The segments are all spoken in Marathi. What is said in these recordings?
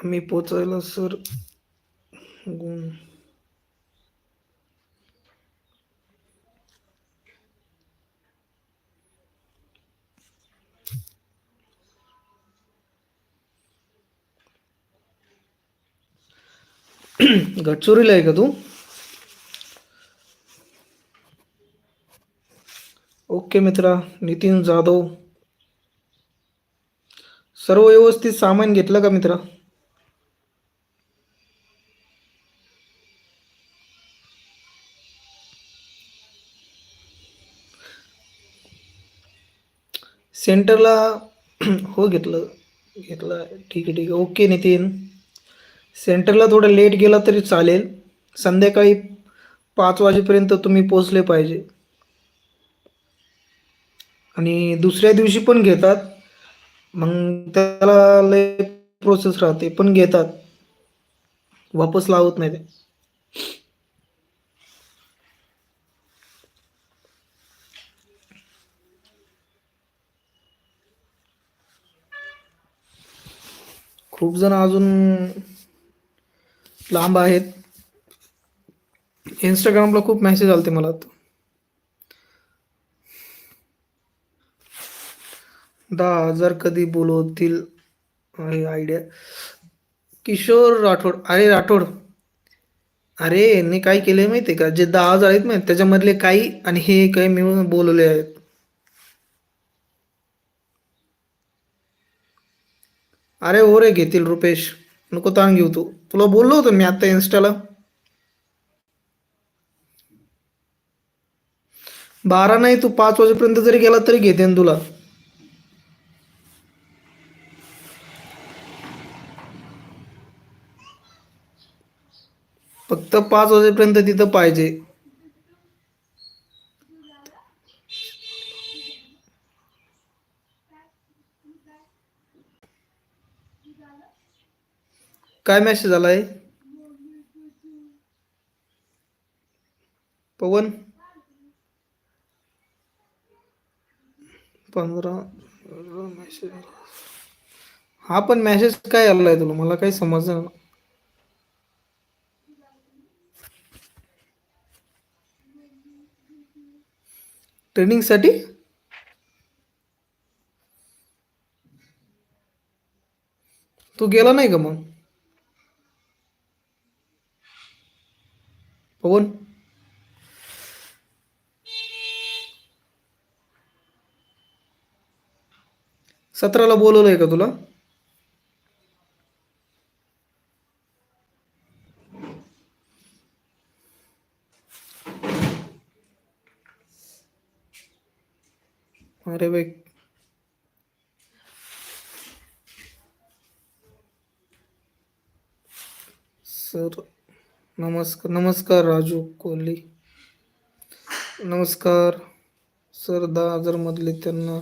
आम्ही पोचायला सर. गुण आहे का तू? ओके मित्रा नितीन जाधव. सर्व व्यवस्थित सामान घेतलं का मित्रा? सेंटरला हो घेतलं घेतलं. ठीक आहे ठीक आहे. ओके नितीन. सेंटरला थोडं लेट गेला तरी चालेल. संध्याकाळी पाच वाजेपर्यंत तुम्ही पोचले पाहिजे. आणि दुसऱ्या दिवशी पण घेतात. मग त्याला लय प्रोसेस राहते पण घेतात. वापस लावत नाही ते. खूप जण अजून लांब आहेत. इंस्टाग्रामला खूप मेसेज आलते मला. दहा हजार कधी बोलवतील आयडिया किशोर राठोड अरे राठोड. अरे यांनी काय केले माहिती का? जे दहा हजार आहेत माहिती त्याच्यामधले काही आणि हे काही मिळून बोलवले आहेत. अरे हो रे घेतील रुपेश. नको ताण घेऊ तू. तुला बोललो होतो मी आता इन्स्टाला बारा नाही तू पाच वाजेपर्यंत जरी गेला तरी घेते ना तुला. फक्त पाच वाजेपर्यंत तिथं पाहिजे. काय मेसेज आलाय? पवन? पंधरा मेसेज हा पण मेसेज काय आलाय तुला? मला काही समजलं नाही. ट्रेनिंगसाठी तू गेला नाही का मग? बघून. सतराला बोलवलंय का तुला? अरे भाई सर नमस्कार नमस्कार राजू कोहली नमस्कार. सर दहा हजारमधले त्यांना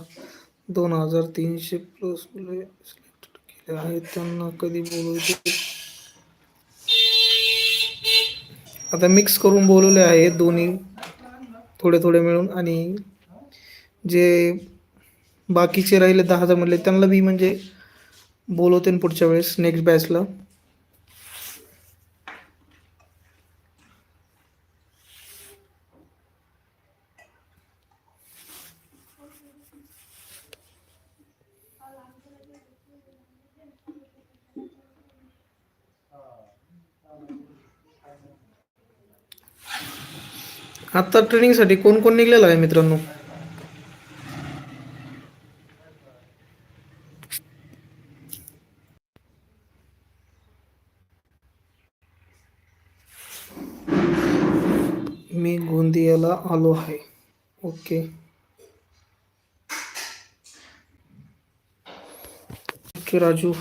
दोन हजार तीनशे प्लस मुले सिलेक्ट केले आहेत. त्यांना कधी बोलवते आता मिक्स करून बोलवले आहेत दोन्ही. थोडे थोडे मिळून आणि जे बाकीचे राहिले दहा हजारमधले त्यांना बी म्हणजे बोलवते पुढच्या वेळेस नेक्स्ट बॅचला आता ट्रेनिंगसाठी कोण कोण निघलेलं आहे मित्रांनो? मी गोंदियाला आलो आहे. ओके. ओके राजू.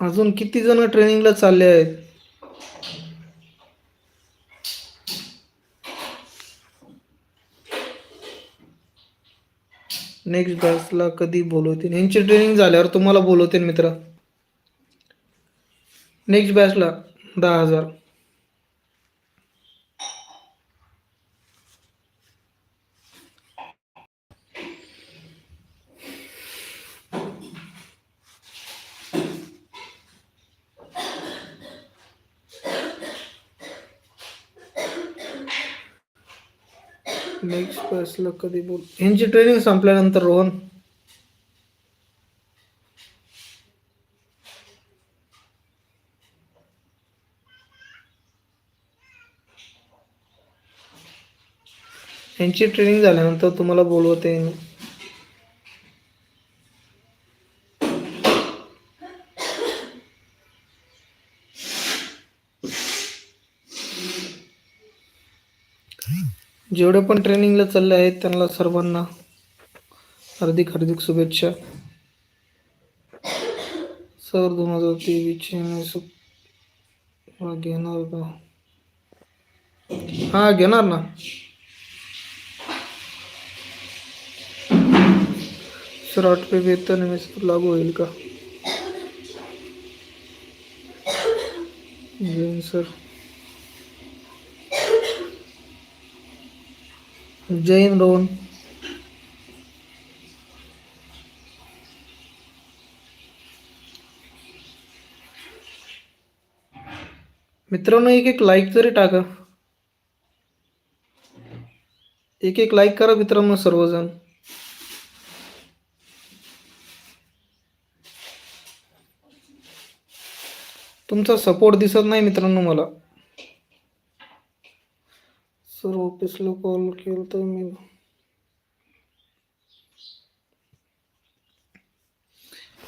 अजून किती जण ट्रेनिंगला चालले आहेत? नेक्स्ट बॅचला कधी बोलवतील? यांची ट्रेनिंग झाल्यावर तुम्हाला बोलवतील मित्र. नेक्स्ट बॅचला दहा हजार. नेक्स्ट बसला कधी बोल ह्यांची ट्रेनिंग संपल्यानंतर रोहन. यांची ट्रेनिंग झाल्यानंतर तुम्हाला बोलवते जेवढे पण ट्रेनिंगला चालले आहेत त्यांना सर्वांना हार्दिक हार्दिक शुभेच्छा. सर दोन हजार तेवीसचे घेणार का? हा घेणार ना. सर आठवे वेतन एमएस लागू होईल का? सर. जैन रोन मित्रांनो एक एक लाईक तरी टाका. एक एक लाईक करा मित्रांनो सर्वजण. तुमचा सपोर्ट दिसत नाही मित्रांनो मला. सर ऑफिसला कॉल केला तर मी.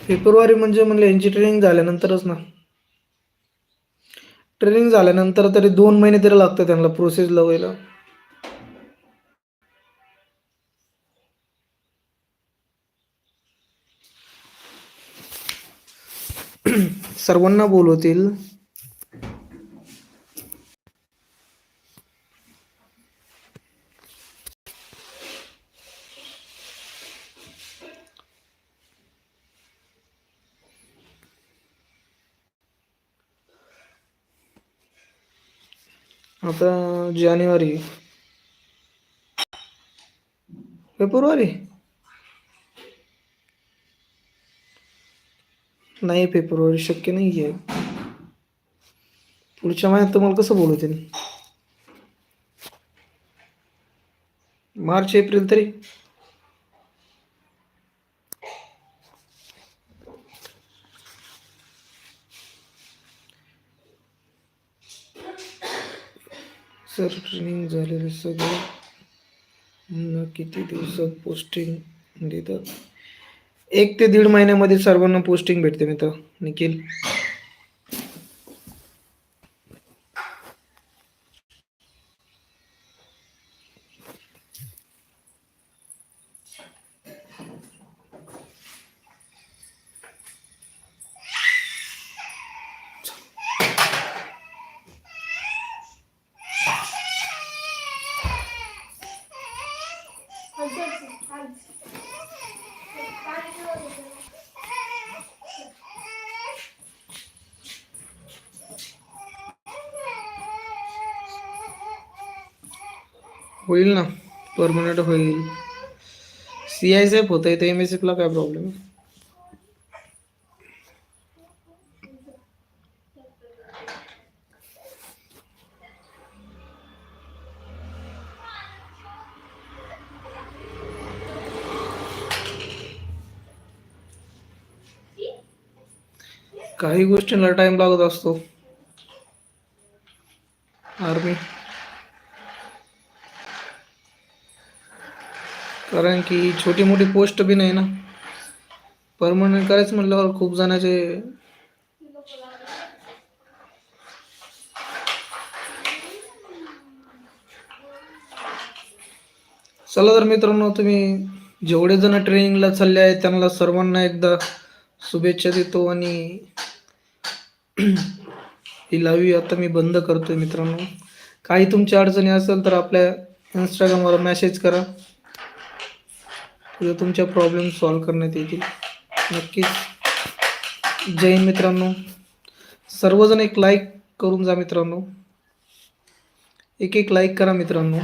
फेब्रुवारी म्हणजे म्हणलं यांची ट्रेनिंग झाल्यानंतरच ना. ट्रेनिंग झाल्यानंतर तरी दोन महिने तरी लागतं त्यांना प्रोसेस लावायला. सर्वांना बोलवतील. आता जानेवारी. फेब्रुवारी? नाही फेब्रुवारी शक्य नाही आहे पुढच्या महिन्यात तुम्हाला कसं बोलवतील मार्च एप्रिल तरी. सर ट्रेनिंग झालेले सगळे. न किती दिवसात पोस्टिंग देतात? एक ते दीड महिन्यामध्ये सर्वांना पोस्टिंग भेटते मित्र निखिल. होईल ना. परमनंट होईल. सी आय सेफ होतं आहे एम एस एफला काय प्रॉब्लेम आहे? काही गोष्टींना टाइम लागत असतो. आर्मी कारण की छोटी मोठी पोस्ट बी नाही ना. परमनंट करायचं म्हटल्यावर खूप जणांचे चला तर मित्रांनो तुम्ही जेवढे जण ट्रेनिंगला चालले आहेत त्यांना सर्वांना एकदा शुभेच्छा देतो आणि ही लावी आता मी बंद करतोय मित्रांनो. काही तुमच्या अडचणी असेल तर आपल्या इंस्टाग्रामवर मेसेज करा. उद्या तुमच्या प्रॉब्लेम सॉल्व करण्यात येतील. नक्कीच. जय मित्रांनो. सर्वजण एक लाईक करून जा मित्रांनो. एक एक लाईक करा मित्रांनो.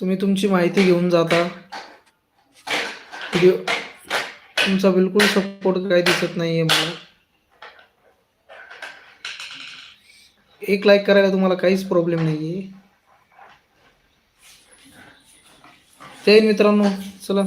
तुम्ही तुमची माहिती घेऊन जाता. व्हिडिओ तुमचा बिलकुल सपोर्ट काही दिसत नाही आहे मला. एक लाईक करायला तुम्हाला काहीच प्रॉब्लेम नाही आहे जय मित्रांनो चला.